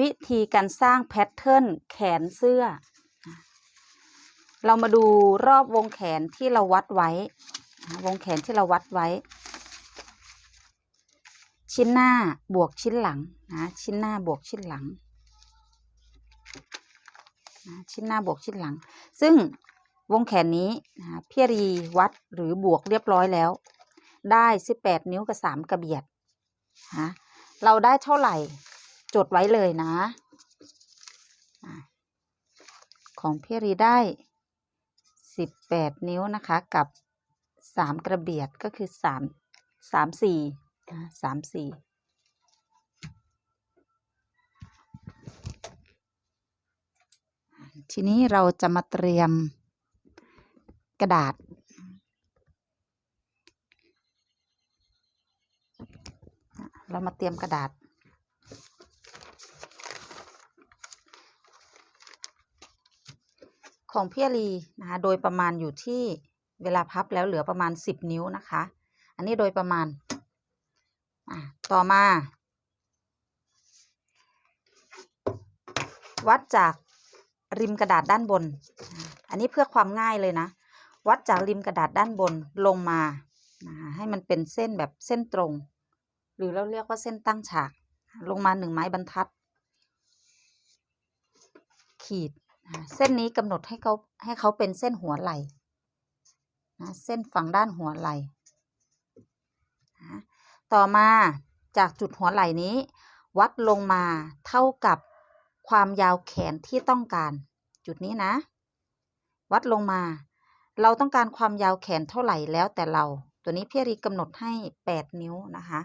วิธีการสร้างแพทเทิร์นแขนเสื้อ เรามาดูรอบวงแขนที่เราวัดไว้ วงแขนที่เราวัดไว้ ชิ้นหน้าบวกชิ้นหลังนะชิ้นหน้าบวกชิ้นหลังนะชิ้นหน้าบวกชิ้นหลัง ซึ่งวงแขนนี้นะพี่รีวัดหรือบวกเรียบร้อยแล้ว ได้ 18 นิ้วกับ 3 กระเบียดนะเราได้เท่าไหร่ จดไว้เลยนะ ของพี่รีได้ 18 นิ้วนะคะ กับ 3 กระเบียดก็คือ 3 3 4 3 4ทีนี้เราจะมาเตรียมกระดาษ เรามาเตรียมกระดาษ ของพี่อารีนะคะโดยประมาณอยู่ที่เวลาพับแล้วเหลือประมาณ 10 นิ้วนะคะ อันนี้โดยประมาณอะต่อมา วัดจากริมกระดาษด้านบน อันนี้เพื่อความง่ายเลยนะ วัดจากริมกระดาษด้านบนลงมาให้มันเป็นเส้นแบบเส้นตรง หรือเราเรียกว่าเส้นตั้งฉาก ลงมาหนึ่งไม้บรรทัด ขีด เส้นนี้กำหนดให้เขาให้เขาเป็นเส้นหัวไหล่นะเส้นฝั่งด้านหัวไหล่นะต่อมาจากจุดหัวไหล่นี้ วัดลงมาเท่ากับความยาวแขนที่ต้องการ จุดนี้นะ วัดลงมา เราต้องการความยาวแขนเท่าไหร่แล้วแต่เรา ตัวนี้พี่รีกำหนดให้ 8 นิ้วนะคะ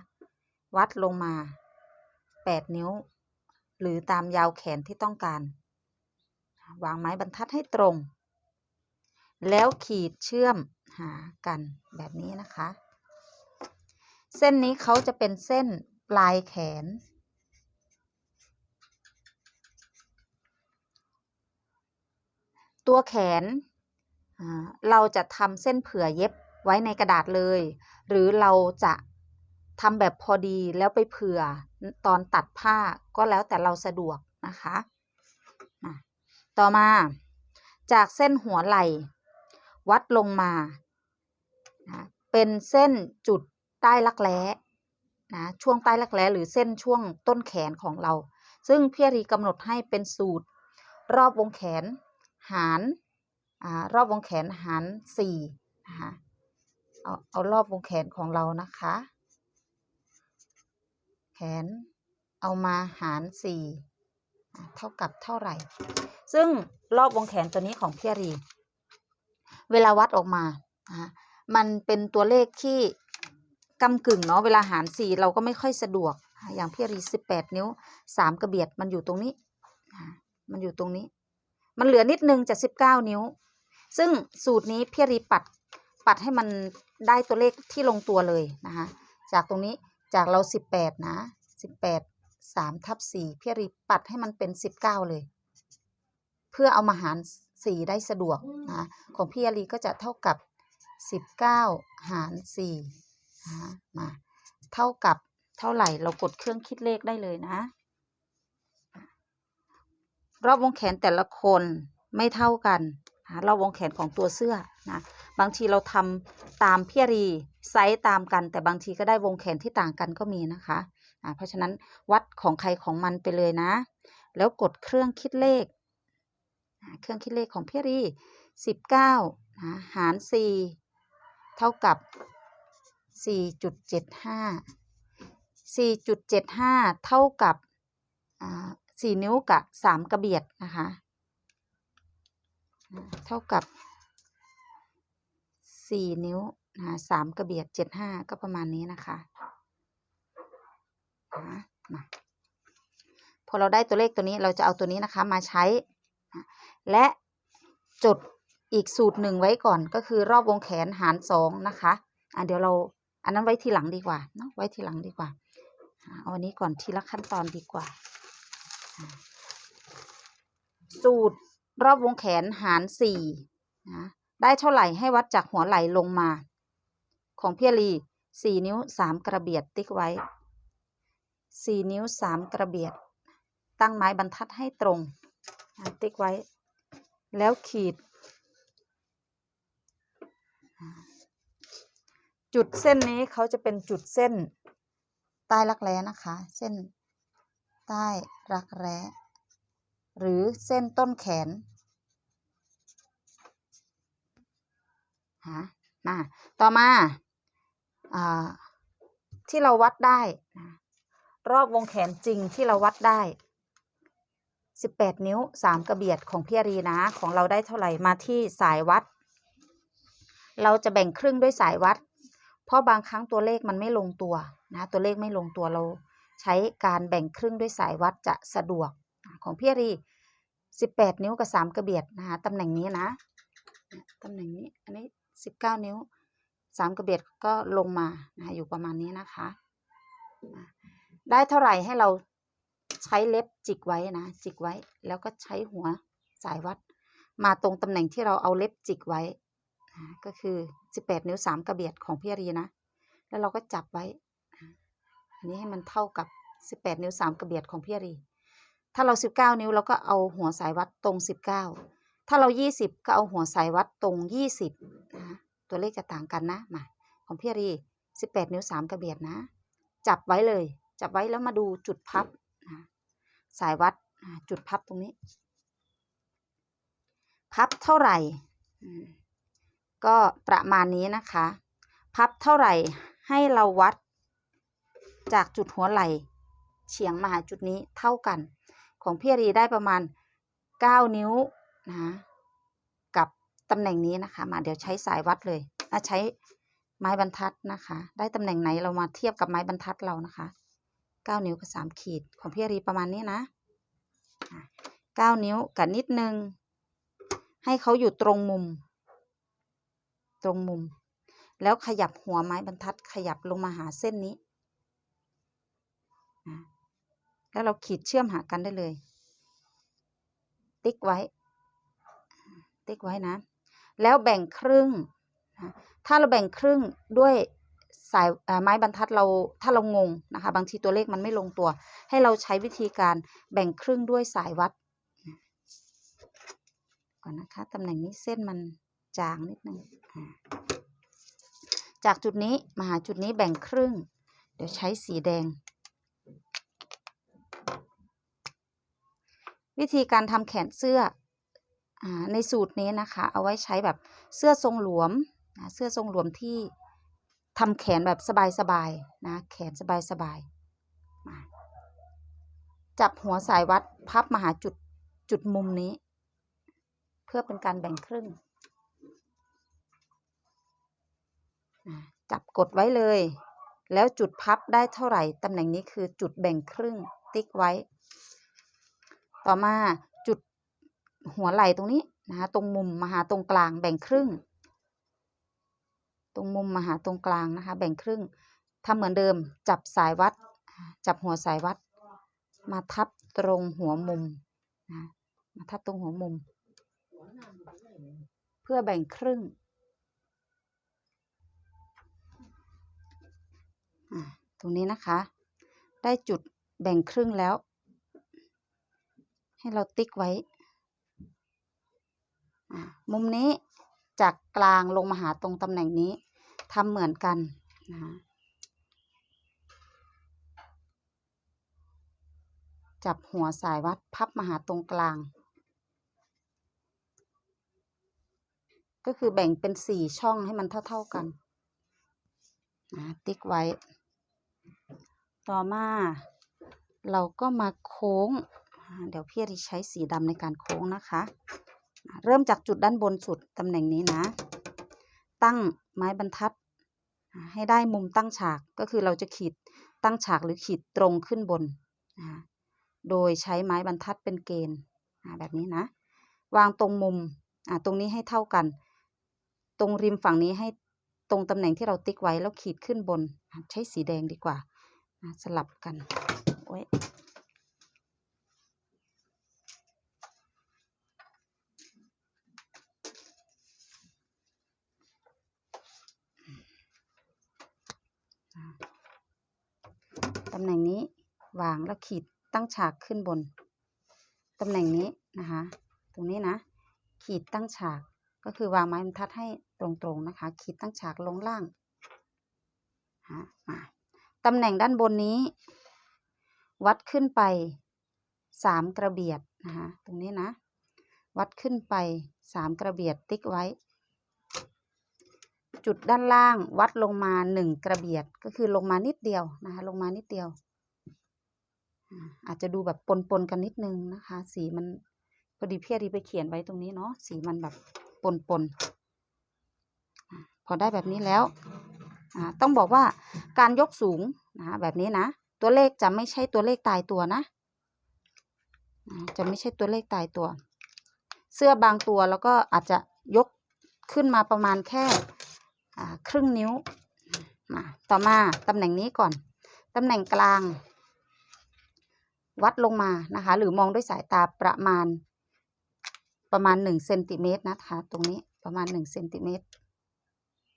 วัดลงมา 8 นิ้ว หรือตามยาวแขนที่ต้องการ วางไม้บรรทัดให้ตรง แล้วขีดเชื่อมหากันแบบนี้นะคะ เส้นนี้เขาจะเป็นเส้นปลายแขน ตัวแขนเราจะทำเส้นเผื่อเย็บไว้ในกระดาษเลย หรือเราจะทำแบบพอดีแล้วไปเผื่อตอนตัดผ้าก็แล้วแต่เราสะดวกนะคะ ต่อมา จากเส้นหัวไหล่ วัดลงมา เป็นเส้นจุดใต้รักแร้นะช่วงใต้รักแร้หรือเส้นช่วงต้นแขนของเรา ซึ่งพี่รีกำหนดให้เป็นสูตร รอบวงแขน หารอรอบวงแขนหารสี่นะคะเอาเอารอบวงแขนของเรานะคะ แขนเอามาหารสี่ เท่ากับเท่าไหร่ ซึ่งรอบวงแขนตัวนี้ของพี่รี เวลาวัดออกมานะมันเป็นตัวเลขที่กำกึ่งเนาะเวลาหารสี่เราก็ไม่ค่อยสะดวก อย่างพี่รีสิบแปดนิ้วสามกระเบียดมันอยู่ตรงนี้ มันอยู่ตรงนี้ มันเหลือนิดนึงจากสิบเก้านิ้ว ซึ่งสูตรนี้พี่รีปัดปัดให้มันได้ตัวเลขที่ลงตัวเลยนะคะจากตรงนี้จากเราสิบแปดนะสิบแปด สามทับสี่พี่อรีปัดให้มันเป็นสิบเก้าเลย เพื่อเอามาหารสี่ได้สะดวกนะของพี่อารีก็จะเท่ากับสิบเก้าหารสี่นะมาเท่ากับเท่าไหร่เรากดเครื่องคิดเลขได้เลยนะ รอบวงแขนแต่ละคนไม่เท่ากันนะรอบวงแขนของตัวเสื้อนะบางทีเราทำตามพี่อารีไซส์ตามกัน แต่บางทีก็ได้วงแขนที่ต่างกันก็มีนะคะ เพราะฉะนั้นวัดของใครของมันไปเลยนะ แล้วกดเครื่องคิดเลข เครื่องคิดเลขของพี่รีสิบเก้านะหารสี่เท่ากับสี่จุดเจ็ดห้าสี่จุดเจ็ดห้าเท่ากับสี่นิ้วกับสามกระเบียดนะคะเท่ากับสี่นิ้วนะสามกระเบียดเจ็ดห้าก็ประมาณนี้นะคะ พอเราได้ตัวเลขตัวนี้เราจะเอาตัวนี้นะคะมาใช้ และจดอีกสูตรหนึ่งไว้ก่อนก็คือรอบวงแขนหารสองนะคะอะเดี๋ยวเราอันนั้นไว้ทีหลังดีกว่าเนาะไว้ทีหลังดีกว่าเอาอันนี้ก่อนทีละขั้นตอนดีกว่า สูตรรอบวงแขนหารสี่นะได้เท่าไหร่ให้วัดจากหัวไหล่ลงมา ของพี่อารีสี่นิ้วสามกระเบียดติ๊กไว้ สี่นิ้วสามกระเบียด ตั้งไม้บรรทัดให้ตรงติ๊กไว้ แล้วขีด จุดเส้นนี้เขาจะเป็นจุดเส้น ใต้รักแร้นะคะ เส้นใต้รักแร้ หรือเส้นต้นแขนฮะมาต่อมาอ่าที่เราวัดได้นะ รอบวงแขนจริงที่เราวัดได้ 18 นิ้ว 3 กระเบียดของพี่อรีนะของเราได้เท่าไหร่มาที่สายวัด เราจะแบ่งครึ่งด้วยสายวัด เพราะบางครั้งตัวเลขมันไม่ลงตัวนะตัวเลขไม่ลงตัวเราใช้การแบ่งครึ่งด้วยสายวัดจะสะดวกของพี่อรี 18 นิ้วกับ 3 กระเบียดนะคะตำแหน่งนี้นะตำแหน่งนี้อันนี้ 19 นิ้ว 3 กระเบียดก็ลงมานะอยู่ประมาณนี้นะคะ ได้เท่าไหร่ให้เราใช้เล็บจิกไว้นะจิกไว้ แล้วก็ใช้หัวสายวัด มาตรงตำแหน่งที่เราเอาเล็บจิกไว้ก็คือ 18 นิ้ว 3 กระเบียดของพี่อารีนะ แล้วเราก็จับไว้ อันนี้ให้มันเท่ากับ 18 นิ้ว 3 กระเบียดของพี่อารี ถ้าเรา 19 นิ้วเราก็เอาหัวสายวัดตรง 19 ถ้าเรา 20 ก็เอาหัวสายวัดตรง 20นะคะตัวเลขจะต่างกันนะ มา ของพี่อารี 18 นิ้ว 3 กระเบียดนะ จับไว้เลย จับไว้แล้วมาดูจุดพับนะสายวัดอ่าจุดพับตรงนี้ พับเท่าไหร่อืมก็ประมาณนี้นะคะ พับเท่าไหร่ให้เราวัด จากจุดหัวไหล่เฉียงมาหาจุดนี้เท่ากัน ของพี่อารีได้ประมาณ 9 นิ้วนะกับตำแหน่งนี้นะคะ มาเดี๋ยวใช้สายวัดเลยอะใช้ไม้บรรทัดนะคะ ได้ตำแหน่งไหนเรามาเทียบกับไม้บรรทัดเรานะคะ 9นิ้วกับ3ขีดของพี่อารีประมาณนี้นะอะ9นิ้วกับนิดนึง ให้เขาอยู่ตรงมุม ตรงมุม แล้วขยับหัวไม้บรรทัดขยับลงมาหาเส้นนี้ แล้วเราขีดเชื่อมหากันได้เลย ติ๊กไว้ ติ๊กไว้นะ แล้วแบ่งครึ่ง ถ้าเราแบ่งครึ่งด้วย สายไม้บรรทัดเราถ้าเรางงนะคะ บางทีตัวเลขมันไม่ลงตัว ให้เราใช้วิธีการแบ่งครึ่งด้วยสายวัดก่อนนะคะตำแหน่งนี้เส้นมันจางนิดนึงอ่าจากจุดนี้มาหาจุดนี้แบ่งครึ่ง เดี๋ยวใช้สีแดง วิธีการทำแขนเสื้ออในสูตรนี้นะคะ เอาไว้ใช้แบบเสื้อทรงหลวมเสื้อทรงหลวมที่ ทำแขนแบบสบายๆนะ แขนสบายๆมาจับหัวสายวัดพับมาหาจุดจุดมุมนี้ เพื่อเป็นการแบ่งครึ่ง จับกดไว้เลย แล้วจุดพับได้เท่าไหร่ตำแหน่งนี้คือจุดแบ่งครึ่งติ๊กไว้ ต่อมาจุดหัวไหล่ตรงนี้นะคะตรงมุมมาหาตรงกลางแบ่งครึ่ง รงมุมมาหาตรงกลางนะคะ แบ่งครึ่งทำเหมือนเดิมจับสายวัด จับหัวสายวัด มาทับตรงหัวมุมนะมาทับตรงหัวมุม เพื่อแบ่งครึ่งตรงนี้นะคะ ได้จุดแบ่งครึ่งแล้ว ให้เราติ๊กไว้มุมนี้จากกลางลงมาหาตรงตำแหน่งนี้ ทำเหมือนกันนะคะจับหัวสายวัดพับมาหาตรงกลาง ก็คือแบ่งเป็นสี่ช่องให้มันเท่า ๆกันนะติ๊กไว้ ต่อมาเราก็มาโค้ง เดี๋ยวพี่ริใช้สีดำในการโค้งนะคะ เริ่มจากจุดด้านบนสุดตำแหน่งนี้นะ ตั้งไม้บรรทัด ให้ได้มุมตั้งฉากก็คือเราจะขีดตั้งฉากหรือขีดตรงขึ้นบน โดยใช้ไม้บรรทัดเป็นเกณฑ์แบบนี้นะ วางตรงมุมตรงนี้ให้เท่ากัน ตรงริมฝั่งนี้ให้ตรงตำแหน่งที่เราติ๊กไว้แล้วขีดขึ้นบน ใช้สีแดงดีกว่าอ่าสลับกันโอ้ยำแหน่งนี้วางแล้วขีดตั้งฉากขึ้นบน ตำแหน่งนี้นะคะ ตรงนี้นะ ขีดตั้งฉากก็คือวางไม้บรรทัดให้ตรงๆนะคะ ขีดตั้งฉากลงล่างฮะมาตำแหน่งด้านบนนี้ วัดขึ้นไปสามกระเบียดนะคะตรงนี้นะ วัดขึ้นไปสามกระเบียดติ๊กไว้ จุดด้านล่างวัดลงมาหนึ่งกระเบียดก็คือลงมานิดเดียวนะคะลงมานิดเดียว อาจจะดูแบบปนๆกันนิดนึงนะคะ สีมันพอดีเพี่อารีไปเขียนไว้ตรงนี้เนาะสีมันแบบปนๆพอได้แบบนี้แล้วต้องบอกว่าการยกสูงนะแบบนี้นะ ตัวเลขจะไม่ใช่ตัวเลขตายตัวนะจะไม่ใช่ตัวเลขตายตัว เสื้อบางตัวแล้วก็อาจจะยกขึ้นมาประมาณแค่ ครึ่งนิ้วมาต่อมาตำแหน่งนี้ก่อน ตำแหน่งกลาง วัดลงมานะคะ หรือมองด้วยสายตาประมาณ ประมาณหนึ่งเซนติเมตรนะคะ ตรงนี้ประมาณหนึ่งเซนติเมตร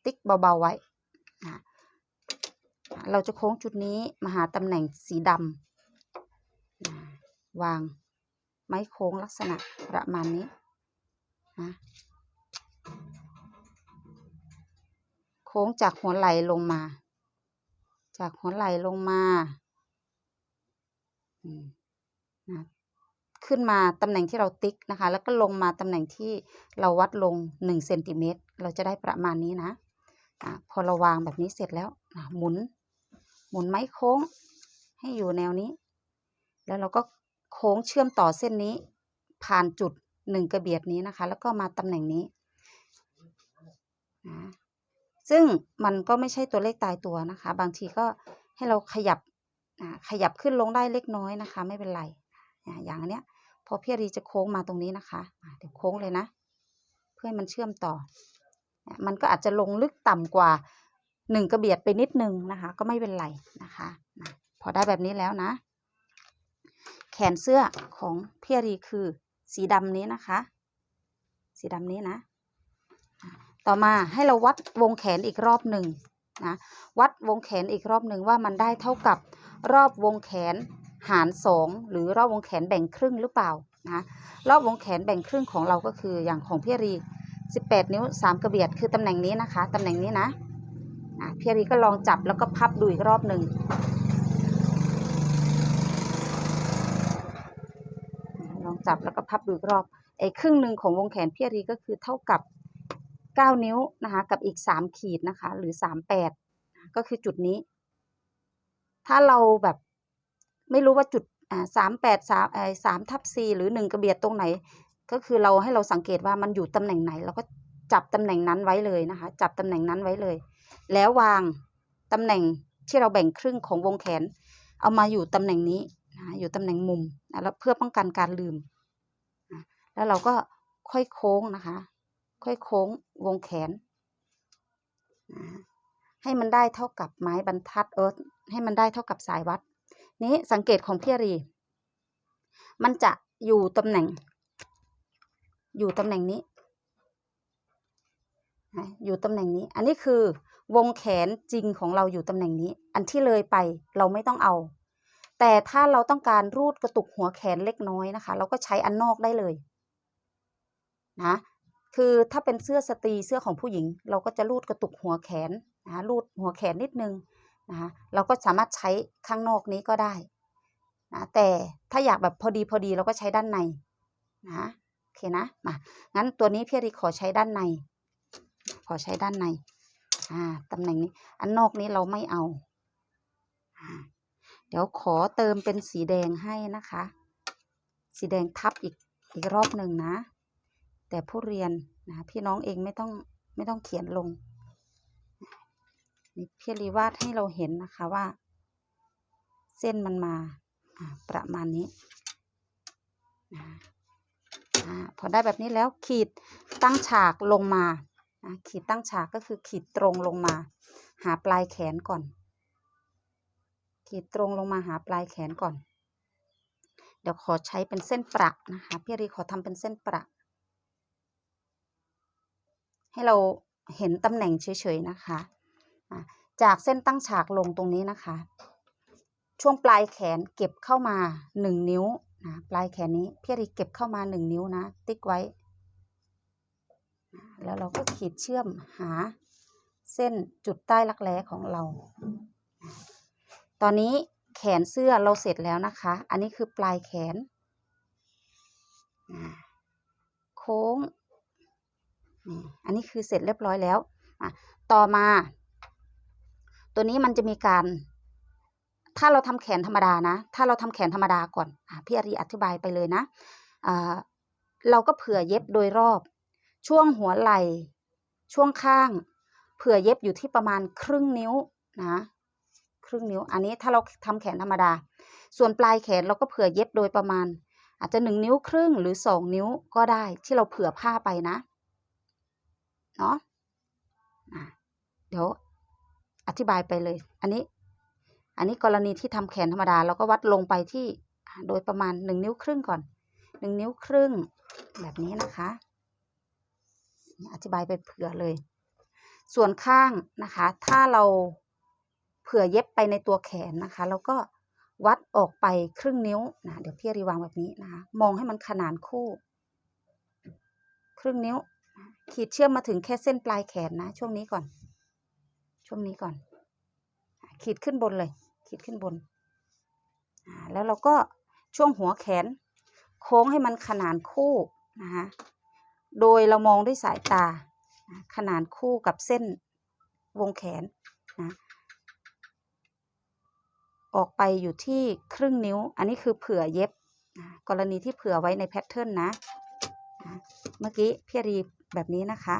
ติ๊กเบาๆไว้นะเราจะโค้งจุดนี้มาหาตำแหน่งสีดำนะวางไม้โค้งลักษณะประมาณนี้นะ ค้งจากหัวไหล่ลงมา จากหัวไหล่ลงมาขึ้นมาตำแหน่งที่เราติ๊กนะคะ แล้วก็ลงมาตำแหน่งที่เราวัดลงหนึ่งเซนติเมตรเราจะได้ประมาณนี้นะอะพอเราวางแบบนี้เสร็จแล้วหมุน หมุนไม้โค้งให้อยู่แนวนี้ แล้วเราก็โค้งเชื่อมต่อเส้นนี้ ผ่านจุดหนึ่งกระเบียดนี้นะคะ แล้วก็มาตำแหน่งนี้นะ ซึ่งมันก็ไม่ใช่ตัวเลขตายตัวนะคะ บางทีก็ให้เราขยับขยับขึ้นลงได้เล็กน้อยนะคะ ไม่เป็นไรอย่างอันเนี้ยพอพี่รีจะโค้งมาตรงนี้นะคะเดี๋ยวโค้งเลยนะ เพื่อมันเชื่อมต่อ มันก็อาจจะลงลึกต่ำกว่าหนึ่งกระเบียดไปนิดนึงนะคะ ก็ไม่เป็นไรนะคะพอได้แบบนี้แล้วนะ แขนเสื้อของพี่รีคือสีดำนี้นะคะ สีดำนี้นะ ต่อมาให้เราวัดวงแขนอีกรอบหนึ่งนะวัดวงแขนอีกรอบหนึ่งว่ามันได้เท่ากับรอบวงแขนหารสองหรือรอบวงแขนแบ่งครึ่งหรือเปล่านะรอบวงแขนแบ่งครึ่งของเราก็คืออย่างของพี่รี 18 นิ้ว 3 กระเบียดคือตำแหน่งนี้นะคะตำแหน่งนี้นะอะพี่รีก็ลองจับแล้วก็พับดูอีกรอบหนึ่งลองจับแล้วก็พับดูอีกรอบไอ้ครึ่งหนึ่งของวงแขนพี่รีก็คือเท่ากับ 9 นิ้วนะคะกับอีก 3 ขีดนะคะ หรือ 38 ก็คือจุดนี้ ถ้าเราแบบไม่รู้ว่าจุดสามแปดสามสามทับสี่หรือหนึ่งกระเบียดตรงไหน ก็คือเราให้เราสังเกตว่ามันอยู่ตำแหน่งไหนเราก็จับตำแหน่งนั้นไว้เลยนะคะ จับตำแหน่งนั้นไว้เลย แล้ววางตำแหน่งที่เราแบ่งครึ่งของวงแขน เอามาอยู่ตำแหน่งนี้นะะอยู่ตำแหน่งมุมนะแล้วเพื่อป้องกันการลืมนะแล้วเราก็ค่อยโค้งนะคะ ค่อยโค้งวงแขนนะให้มันได้เท่ากับไม้บรรทัดเออให้มันได้เท่ากับสายวัด นี้สังเกตของพี่รี มันจะอยู่ตำแหน่ง อยู่ตำแหน่งนี้ อยู่ตำแหน่งนี้ อันนี้คือวงแขนจริงของเราอยู่ตำแหน่งนี้ อันที่เลยไปเราไม่ต้องเอา แต่ถ้าเราต้องการรูดกระตุกหัวแขนเล็กน้อยนะคะ เราก็ใช้อันนอกได้เลย นะ คือถ้าเป็นเสื้อสตรีเสื้อของผู้หญิง เราก็จะรูดกระตุกหัวแขนนะคะรูดหัวแขนนิดนึงนะคะเราก็สามารถใช้ข้างนอกนี้ก็ได้นะแต่ถ้าอยากแบบพอดีพอดีเราก็ใช้ด้านในนะโอเคนะมางั้นตัวนี้พี่รีขอใช้ด้านใน ขอใช้ด้านในอ่าตำแหน่งนี้อันนอกนี้เราไม่เอาอ่าเดี๋ยวขอเติมเป็นสีแดงให้นะคะ สีแดงทับอีกอีกรอบหนึ่งนะ แต่ผู้เรียนนะพี่น้องเองไม่ต้องไม่ต้องเขียนลงนี่พี่รีวาดให้เราเห็นนะคะว่า เส้นมันมาประมาณนี้นะพอได้แบบนี้แล้วขีดตั้งฉากลงมาขีดตั้งฉากก็คือขีดตรงลงมา หาปลายแขนก่อน ขีดตรงลงมาหาปลายแขนก่อน เดี๋ยวขอใช้เป็นเส้นประนะคะพี่รีขอทำเป็นเส้นประ ให้เราเห็นตำแหน่งเฉยๆนะคะ จากเส้นตั้งฉากลงตรงนี้นะคะ ช่วงปลายแขนเก็บเข้ามาหนึ่งนิ้วนะปลายแขนนี้พี่รีเก็บเข้ามาหนึ่งนิ้วนะ ติ๊กไว้ แล้วเราก็ขีดเชื่อมหาเส้นจุดใต้รักแร้ของเรา ตอนนี้แขนเสื้อเราเสร็จแล้วนะคะ อันนี้คือปลายแขน โค้ง นี่อันนี้คือเสร็จเรียบร้อยแล้วต่อมา ตัวนี้มันจะมีการ ถ้าเราทำแขนธรรมดานะ ถ้าเราทำแขนธรรมดาก่อนอพี่อารีอธิบายไปเลยนะอ่าเราก็เผื่อเย็บโดยรอบ ช่วงหัวไหล่ ช่วงข้าง เผื่อเย็บอยู่ที่ประมาณครึ่งนิ้วนะ ครึ่งนิ้ว อันนี้ถ้าเราทำแขนธรรมดา ส่วนปลายแขนเราก็เผื่อเย็บโดยประมาณ อาจจะหนึ่งนิ้วครึ่งหรือสองนิ้วก็ได้ที่เราเผื่อผ้าไปนะ เนาะเดี๋ยวอธิบายไปเลย อันนี้ อันนี้กรณีที่ทำแขนธรรมดาเราก็วัดลงไปที่โดยประมาณหนึ่งนิ้วครึ่งก่อนหนึ่งนิ้วครึ่งแบบนี้นะคะ อธิบายไปเผื่อเลย ส่วนข้างนะคะ ถ้าเราเผื่อเย็บไปในตัวแขนนะคะแล้วก็วัดออกไปครึ่งนิ้วนะเดี๋ยวพี่รีวางแบบนี้นะคะ มองให้มันขนานคู่ ครึ่งนิ้ว ขีดเชื่อมมาถึงแค่เส้นปลายแขนนะ ช่วงนี้ก่อน ช่วงนี้ก่อน ขีดขึ้นบนเลย ขีดขึ้นบน แล้วเราก็ช่วงหัวแขน โค้งให้มันขนานคู่นะคะโดยเรามองด้วยสายตา ขนานคู่กับเส้นวงแขนนะออกไปอยู่ที่ครึ่งนิ้ว อันนี้คือเผื่อเย็บ กรณีที่เผื่อไว้ในแพทเทิร์นนะนะเมื่อกี้พี่รี แบบนี้นะคะ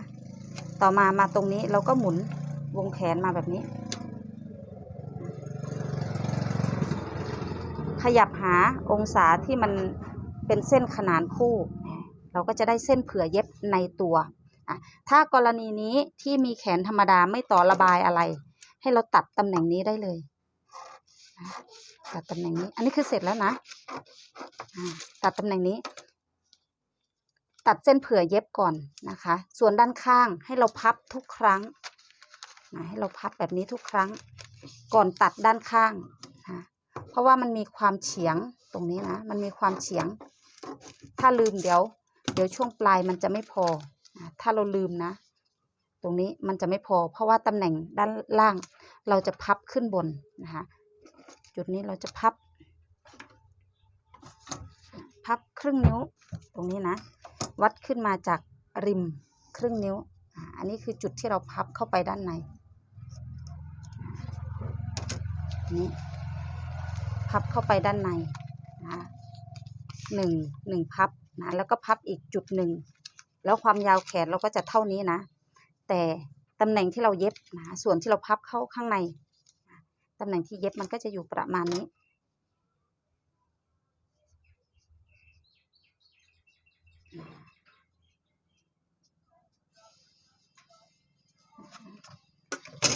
ต่อมามาตรงนี้เราก็หมุนวงแขนมาแบบนี้ ขยับหาองศาที่มันเป็นเส้นขนานคู่ เราก็จะได้เส้นเผื่อเย็บในตัว ถ้ากรณีนี้ที่มีแขนธรรมดาไม่ต่อระบายอะไร ให้เราตัดตำแหน่งนี้ได้เลยตัดตำแหน่งนี้ อันนี้คือเสร็จแล้วนะ ตัดตำแหน่งนี้ ตัดเส้นเผื่อเย็บก่อนนะคะ ส่วนด้านข้างให้เราพับทุกครั้งนะให้เราพับแบบนี้ทุกครั้ง ก่อนตัดด้านข้างนะเพราะว่ามันมีความเฉียงตรงนี้นะ มันมีความเฉียง ถ้าลืมเดี๋ยว เดี๋ยวช่วงปลายมันจะไม่พอนะถ้าเราลืมนะ ตรงนี้มันจะไม่พอ เพราะว่าตำแหน่งด้านล่างเราจะพับขึ้นบนนะคะจุดนี้เราจะพับ พับครึ่งนิ้วตรงนี้นะ วัดขึ้นมาจากริมครึ่งนิ้ว อันนี้คือจุดที่เราพับเข้าไปด้านในนี้พับเข้าไปด้านในนะหนึ่งหนึ่งพับนะแล้วก็พับอีกจุดหนึ่ง แล้วความยาวแขนเราก็จะเท่านี้นะ แต่ตำแหน่งที่เราเย็บนะส่วนที่เราพับเข้าข้างในตำแหน่งที่เย็บมันก็จะอยู่ประมาณนี้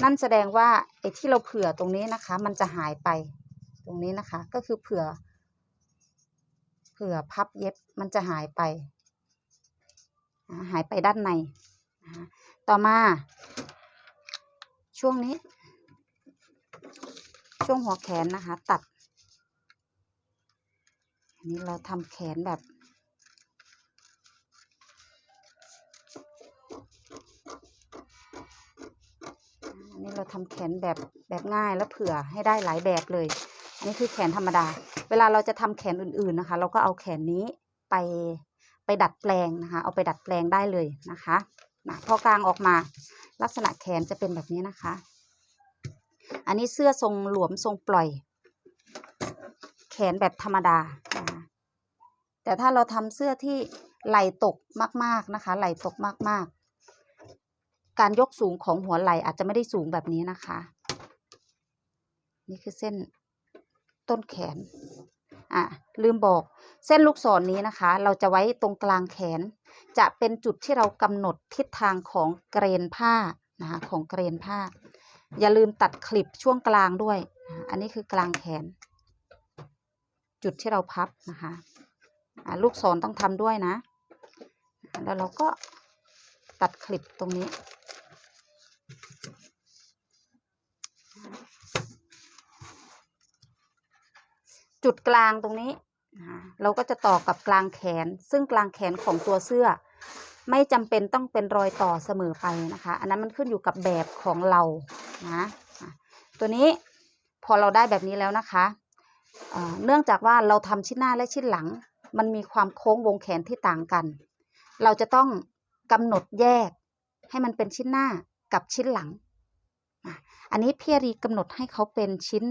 นั่นแสดงว่าไอ้ที่เราเผื่อตรงนี้นะคะ มันจะหายไปตรงนี้นะคะ ก็คือเผื่อ เผื่อพับเย็บมันจะหายไป หายไปด้านใน ต่อมา ช่วงนี้ ช่วงหัวแขนนะคะ ตัด อันนี้เราทำแขนแบบ อันนี้เราทำแขนแบบแบบง่ายแล้วเผื่อให้ได้หลายแบบเลย อันนี้คือแขนธรรมดา เวลาเราจะทำแขนอื่นๆนะคะ เราก็เอาแขนนี้ไปไปดัดแปลงนะคะ เอาไปดัดแปลงได้เลยนะคะนะพอกลางออกมาลักษณะแขนจะเป็นแบบนี้นะคะ อันนี้เสื้อทรงหลวมทรงปล่อย แขนแบบธรรมดานะคะแต่ถ้าเราทำเสื้อที่ไหล่ตกมาก ๆนะคะ ไหล่ตกมากๆ การยกสูงของหัวไหล่อาจจะไม่ได้สูงแบบนี้นะคะ นี่คือเส้นต้นแขน อะ ลืมบอก เส้นลูกศรนนี้นะคะ เราจะไว้ตรงกลางแขน จะเป็นจุดที่เรากำหนดทิศทางของเกรนผ้านะคะของเกรนผ้า อย่าลืมตัดคลิปช่วงกลางด้วย อันนี้คือกลางแขน จุดที่เราพับนะคะะลูกศรต้องทำด้วยนะ แล้วเราก็ตัดคลิปตรงนี้ จุดกลางตรงนี้ เราก็จะต่อกับกลางแขน ซึ่งกลางแขนของตัวเสื้อ ไม่จำเป็นต้องเป็นรอยต่อเสมอไปนะคะ อันนั้นมันขึ้นอยู่กับแบบของเรานะตัวนี้พอเราได้แบบนี้แล้วนะคะเนื่องจากว่าเราทำชิ้นหน้าและชิ้นหลัง มันมีความโค้งวงแขนที่ต่างกัน เราจะต้องกำหนดแยกให้มันเป็นชิ้นหน้ากับชิ้นหลัง อันนี้พี่รีกำหนดให้เขาเป็นชิ้น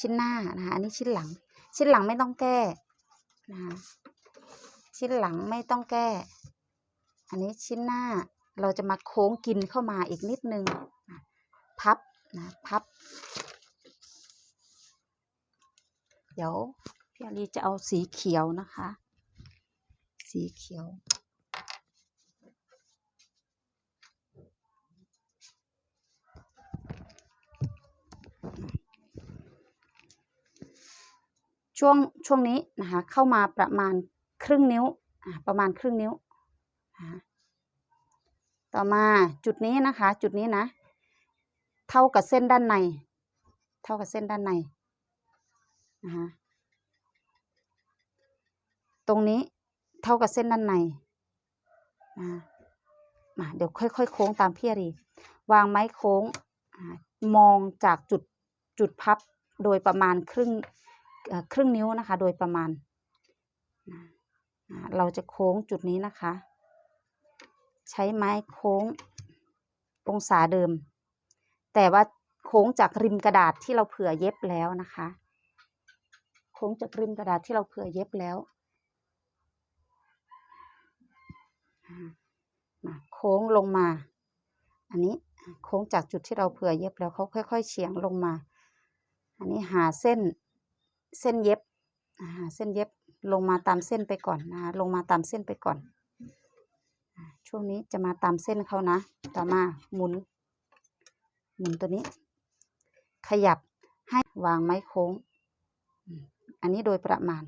ชิ้นหน้านะคะอันนี้ชิ้นหลัง ชิ้นหลังไม่ต้องแก้นะคะชิ้นหลังไม่ต้องแก้ อันนี้ชิ้นหน้าเราจะมาโค้งกินเข้ามาอีกนิดนึง พับนะพับ เดี๋ยวพี่อารีจะเอาสีเขียวนะคะ สีเขียว ช่วงช่วงนี้นะคะเข้ามาประมาณครึ่งนิ้วประมาณครึ่งนิ้ว ต่อมาจุดนี้นะคะ จุดนี้นะ เท่ากับเส้นด้านใน เท่ากับเส้นด้านในนะคะตรงนี้เท่ากับเส้นด้านในนะมาเดี๋ยวค่อยๆ โค้งตามพี่รีวางไม้โค้งมองจากจุดจุดพับโดยประมาณครึ่ง ครึ่งนิ้วนะคะ โดยประมาณ เราจะโค้งจุดนี้นะคะ ใช้ไม้โค้งองศาเดิม แต่ว่าโค้งจากริมกระดาษที่เราเผื่อเย็บแล้วนะคะ โค้งจากริมกระดาษที่เราเผื่อเย็บแล้วโค้งลงมา อันนี้โค้งจากจุดที่เราเผื่อเย็บแล้วเขาค่อย ๆ เฉียงลงมา อันนี้หาเส้น เส้นเย็บเส้นเย็บลงมาตามเส้นไปก่อนนะคะลงมาตามเส้นไปก่อน ช่วงนี้จะมาตามเส้นเขานะ ต่อมาหมุน หมุนตัวนี้ ขยับให้วางไม้โค้ง อันนี้โดยประมาณ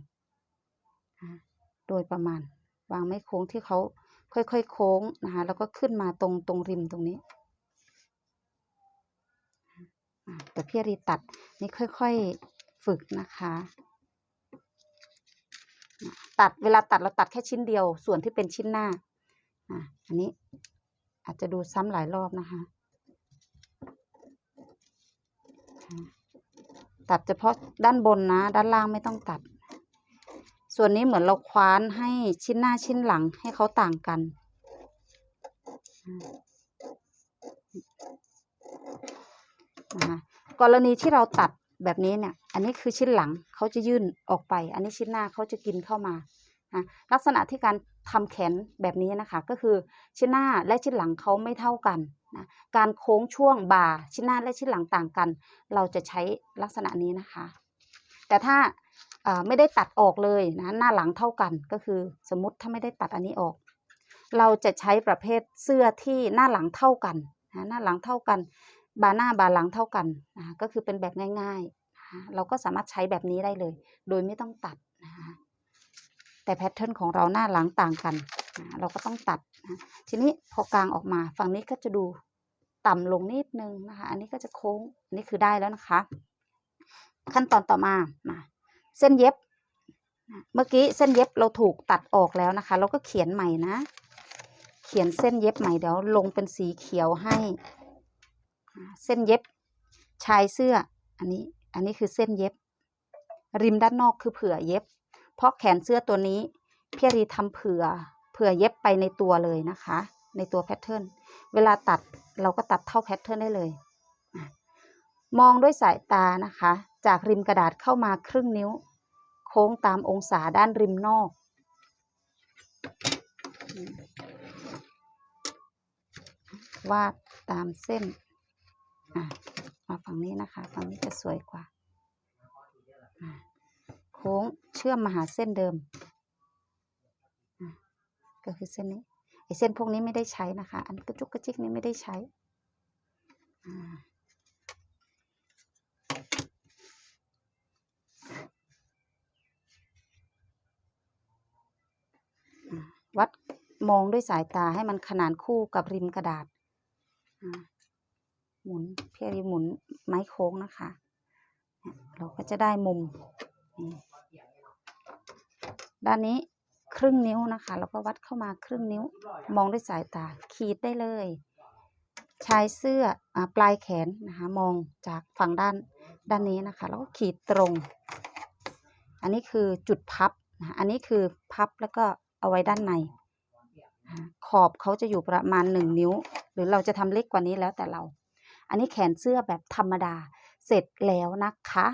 โดยประมาณ วางไม้โค้งที่เขาค่อยๆโค้งนะคะแล้วก็ขึ้นมาตรงตรงริมตรงนี้แต่พี่รีตัดนี่ค่อยๆ ฝึกนะคะ ตัดเวลาตัดเราตัดแค่ชิ้นเดียว ส่วนที่เป็นชิ้นหน้าอันนี้อาจจะดูซ้ำหลายรอบนะคะ ตัดเฉพาะด้านบนนะ ด้านล่างไม่ต้องตัด ส่วนนี้เหมือนเราคว้านให้ชิ้นหน้าชิ้นหลังให้เขาต่างกันนะคะกรณีที่เราตัด แบบนี้เนี่ย อันนี้คือชิ้นหลังเขาจะยื่นออกไป อันนี้ชิ้นหน้าเขาจะกินเข้ามานะลักษณะที่การทำแขนแบบนี้นะคะ ก็คือชิ้นหน้าและชิ้นหลังเขาไม่เท่ากันนะการโค้งช่วงบ่าชิ้นหน้าและชิ้นหลังต่างกัน เราจะใช้ลักษณะนี้นะคะ แต่ถ้าไม่ได้ตัดออกเลยนะหน้าหลังเท่ากันก็คือสมมติถ้าไม่ได้ตัดอันนี้ออก เราจะใช้ประเภทเสื้อที่หน้าหลังเท่ากันนะหน้าหลังเท่ากัน บาหน้าบาหลังเท่ากันนะก็คือเป็นแบบง่ายๆนะเราก็สามารถใช้แบบนี้ได้เลย โดยไม่ต้องตัดนะคะแต่แพทเทิร์นของเราหน้าหลังต่างกันนะเราก็ต้องตัดนะทีนี้พอกลางออกมาฝั่งนี้ก็จะดูต่ำลงนิดนึงนะคะ อันนี้ก็จะโค้ง อันนี้คือได้แล้วนะคะ ขั้นตอนต่อมามาเส้นเย็บ เมื่อกี้เส้นเย็บเราถูกตัดออกแล้วนะคะ เราก็เขียนใหม่นะ เขียนเส้นเย็บใหม่เดี๋ยวลงเป็นสีเขียวให้ เส้นเย็บชายเสื้อ อันนี้ อันนี้คือเส้นเย็บ ริมด้านนอกคือเผื่อเย็บ เพราะแขนเสื้อตัวนี้พี่รีทำเผื่อ เผื่อเย็บไปในตัวเลยนะคะ ในตัวแพทเทิร์น เวลาตัดเราก็ตัดเท่าแพทเทิร์นได้เลย มองด้วยสายตานะคะ จากริมกระดาษเข้ามาครึ่งนิ้ว โค้งตามองศาด้านริมนอกวาดตามเส้น อะมาฝั่งนี้นะคะ ฝั่งนี้จะสวยกว่าโค้งเชื่อมมาหาเส้นเดิมก็คือเส้นนี้ไอเส้นพวกนี้ไม่ได้ใช้นะคะ อันกระจุกกระจิกนี้ไม่ได้ใช้วัดมองด้วยสายตาให้มันขนานคู่กับริมกระดาษ หมุนเพียรีหมุนไม้โค้งนะคะ เราก็จะได้มุม ด้านนี้ครึ่งนิ้วนะคะแล้วก็วัดเข้ามาครึ่งนิ้ว มองด้วยสายตา ขีดได้เลย ชายเสื้ออปลายแขนนะคะ มองจากฝั่งด้านด้านนี้นะคะ แล้วก็ขีดตรง อันนี้คือจุดพับนะอันนี้คือพับแล้วก็เอาไว้ด้านใน ขอบเขาจะอยู่ประมาณหนึ่งนิ้ว หรือเราจะทำเล็กกว่านี้แล้วแต่เรา อันนี้แขนเสื้อแบบธรรมดาเสร็จแล้วนะคะ